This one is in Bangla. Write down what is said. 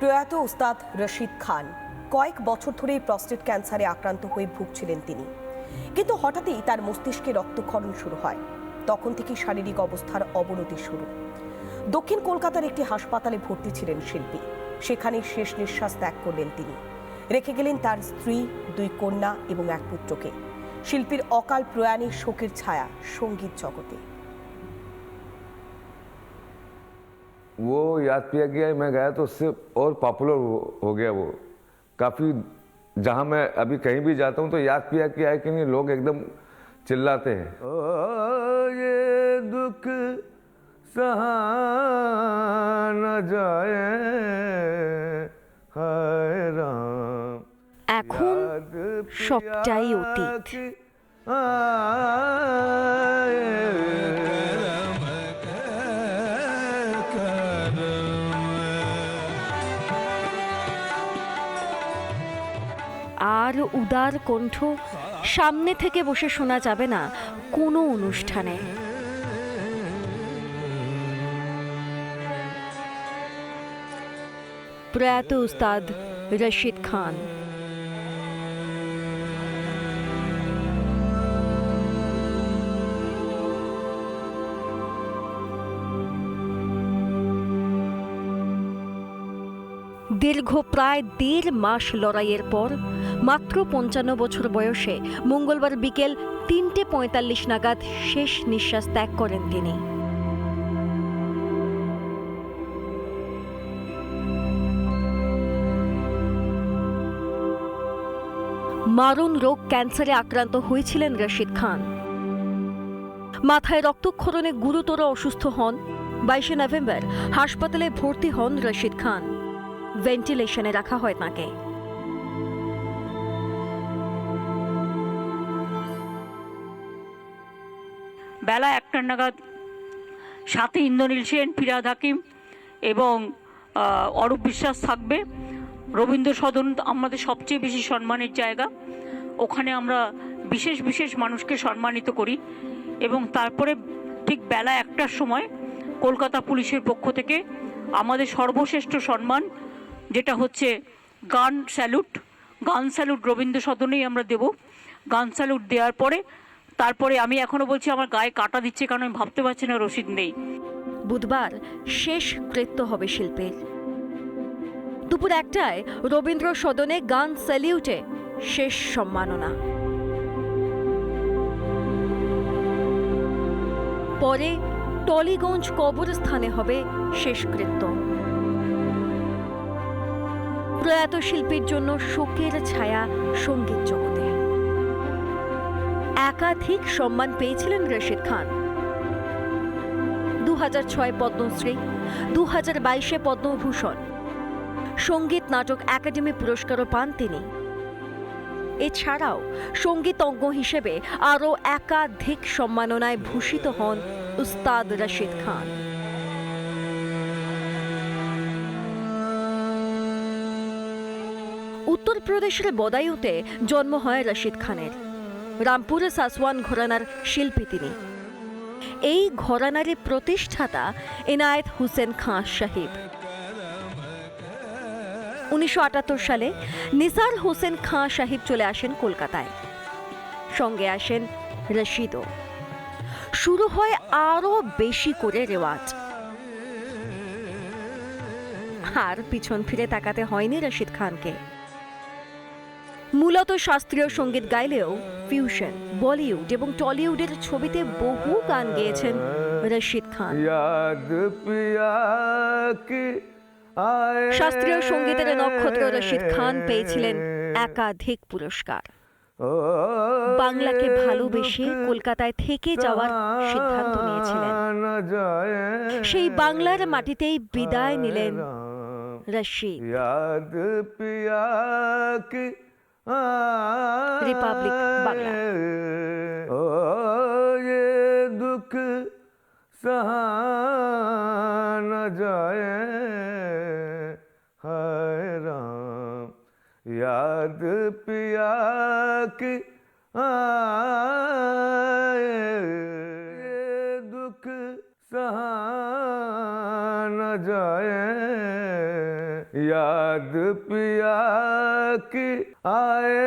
প্রয়াত উস্তাদ রশিদ খান। কয়েক বছর ধরেই প্রস্টেট ক্যান্সারে আক্রান্ত হয়ে ভুগছিলেন তিনি। কিন্তু হঠাৎই তার মস্তিষ্কে রক্তক্ষরণ শুরু হয়। তখন থেকেই শারীরিক অবস্থার অবনতি শুরু। দক্ষিণ কলকাতার একটি হাসপাতালে ভর্তি ছিলেন শিল্পী। সেখানেই শেষ নিঃশ্বাস ত্যাগ করলেন তিনি। রেখে গেলেন তার স্ত্রী, দুই কন্যা এবং এক পুত্রকে। শিল্পীর অকাল প্রয়াণে শোকের ছায়া সংগীত জগতে। याद पिया गया मैं गया तो उससे और पॉपुलर हो, हो गया वो काफ़ी जहाँ मैं अभी कहीं भी जाता हूँ तो याद पिया किया है कि नहीं लोग एकदम चिल्लाते हैं ओ ये दुख सहा न जाए हाय राम এখন याद पिया সবটাই অতীত তার উদার কণ্ঠ সামনে থেকে বসে শোনা যাবে না কোনো অনুষ্ঠানে। প্রয়াত উস্তাদ রশিদ খান। দীর্ঘ প্রায় দেড় মাস লড়াইয়ের পর, মাত্র পঞ্চান্ন বছর বয়সে মঙ্গলবার বিকেল তিনটে পঁয়তাল্লিশ নাগাদ শেষ নিঃশ্বাস ত্যাগ করেন তিনি। মারণ রোগ ক্যান্সারে আক্রান্ত হয়েছিলেন রশিদ খান। মাথায় রক্তক্ষরণে গুরুতর অসুস্থ হন। বাইশে নভেম্বর হাসপাতালে ভর্তি হন রশিদ খান। ভেন্টিলেশনে রাখা হয় তাকে। বেলা একটা নাগাদ সাথে ইন্দ্রনীল সেন, ফিরাদ হাকিম এবং অরূপ বিশ্বাস থাকবে। রবীন্দ্র সদন আমাদের সবচেয়ে বেশি সম্মানের জায়গা। ওখানে আমরা বিশেষ বিশেষ মানুষকে সম্মানিত করি এবং তারপরে ঠিক বেলা একটার সময় কলকাতা পুলিশের পক্ষ থেকে আমাদের সর্বশ্রেষ্ঠ সম্মান যেটা হচ্ছে গান স্যালুট গান স্যালুট রবীন্দ্র সদনেই আমরা দেব। গান স্যালুট দেওয়ার পরে, তারপরে আমি এখনও বলছি আমার গায়ে কাটা দিচ্ছে কারণ আমি ভাবতে পারছি না রসিদ নেই। বুধবার শেষ কৃত্য হবে শিল্পের। দুপুর একটায় রবীন্দ্র সদনে গান স্যালিউটে শেষ সম্মাননা। পরে টলিগঞ্জ কবরস্থানে হবে শেষকৃত্য প্রয়াত শিল্পীর জন্য শোকের ছায়া সংগীত জগতে। একাধিক সম্মান পেয়েছিলেন রশিদ খান। দু হাজার ছয় পদ্মশ্রী দু হাজার বাইশে পদ্মভূষণ। সংগীত নাটক একাডেমি পুরস্কারও পান তিনি। এছাড়াও সঙ্গীতজ্ঞ হিসেবে আরও একাধিক সম্মাননায় ভূষিত হন উস্তাদ রশিদ খান। উত্তরপ্রদেশের বদায়ুতে জন্ম হয় রশিদ খানের। রামপুরে সাসওয়ান ঘরানার শিল্পী তিনি। এই ঘরানারই প্রতিষ্ঠাতা এনায়েত হুসেন খাঁ সাহিব। উনিশশো সালে নিসার হোসেন খাঁ সাহিব চলে আসেন কলকাতায়। সঙ্গে আসেন রশিদও। শুরু হয় আরও বেশি করে রেওয়াজ। আর পিছন ফিরে তাকাতে হয়নি রশিদ খানকে। মূলত শাস্ত্রীয় সংগীত গাইলেও ফিউশন বলিউড এবং টলিউডের ছবিতে বহু গান গেয়েছেন রশিদ খান। শাস্ত্রীয় সঙ্গীতের নক্ষত্র রশিদ খান পেয়েছিলেন একাধিক পুরস্কার। বাংলাকে ভালোবেসে কলকাতায় থেকে যাওয়ার সিদ্ধান্ত নিয়েছিলেন। সেই বাংলার মাটিতেই বিদায় নিলেন রশিদ। रिपब्लिक बांग्ला। ओ ये दुख सहा न जाए, हाय राम याद पिया की आए ये दुख सहा न जाए याद पिया की आए।